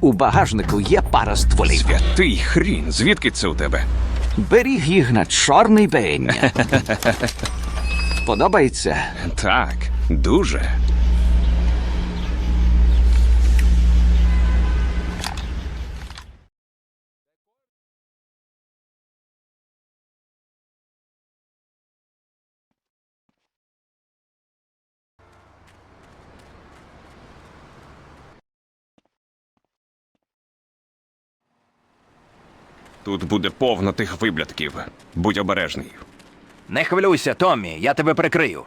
У багажнику є пара стволів. Святий хрін, звідки це у тебе? Беріг їх на чорний день. Подобається? Так, дуже. Тут буде повно тих виблядків. Будь обережний. Не хвилюйся, Томмі, я тебе прикрию.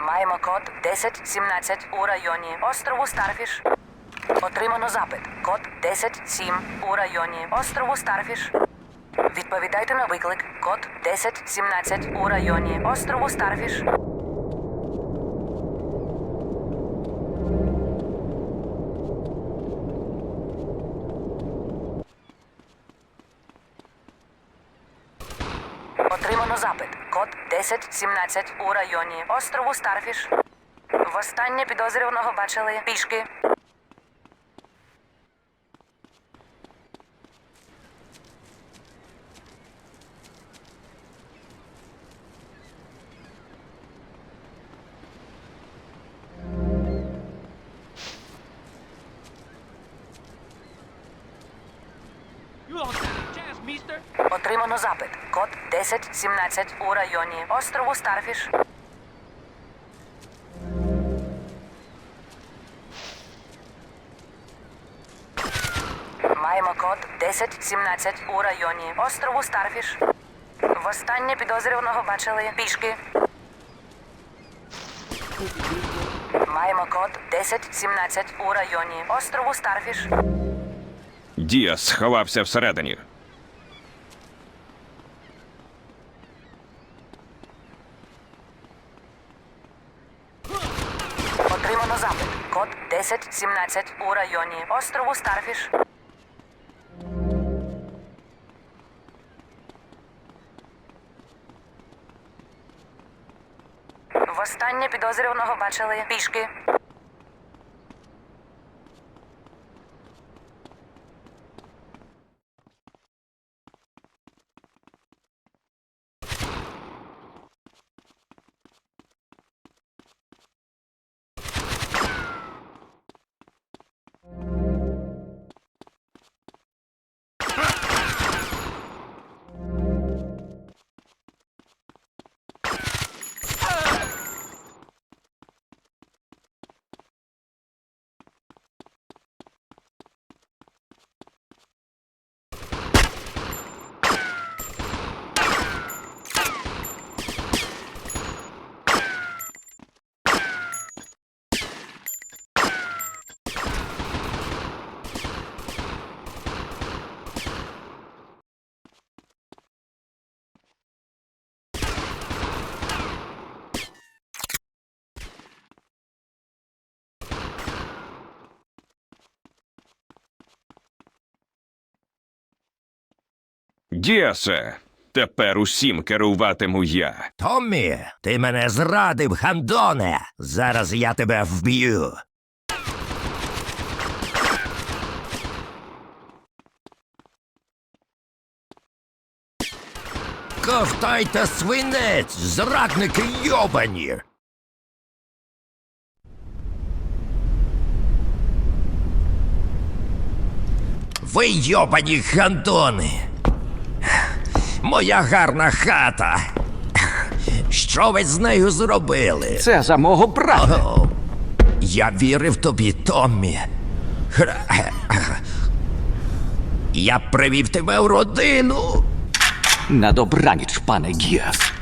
Маємо код 1017 у районі острову Старфіш. Отримано запит. Код 107 у районі острову Старфіш. Відповідайте на виклик. Код 1017 у районі острову Старфіш. Отримано запит. Код 1017 у районі острову Старфіш. Востаннє підозрюваного бачили пішки. Отримано запит. Код 1017 у районі острову Старфіш. Маємо код 1017 у районі острову Старфіш. Востаннє підозрюваного бачили пішки. Маємо код 1017 у районі острову Старфіш. Діас сховався всередині. Отримано запит. Код 1017 у районі острову Старфіш. Востаннє підозрюваного бачили пішки. Діасе, тепер усім керуватиму я. Томмі, ти мене зрадив, Хандоне. Зараз я тебе вб'ю. Ковтайте свинець, зрадники йобані. Ви йобані хандони. Моя гарна хата. Що ви з нею зробили? Це за мого брата. О, я вірив тобі, Томмі. Я привів тебе в родину. На добраніч, пане Гіас.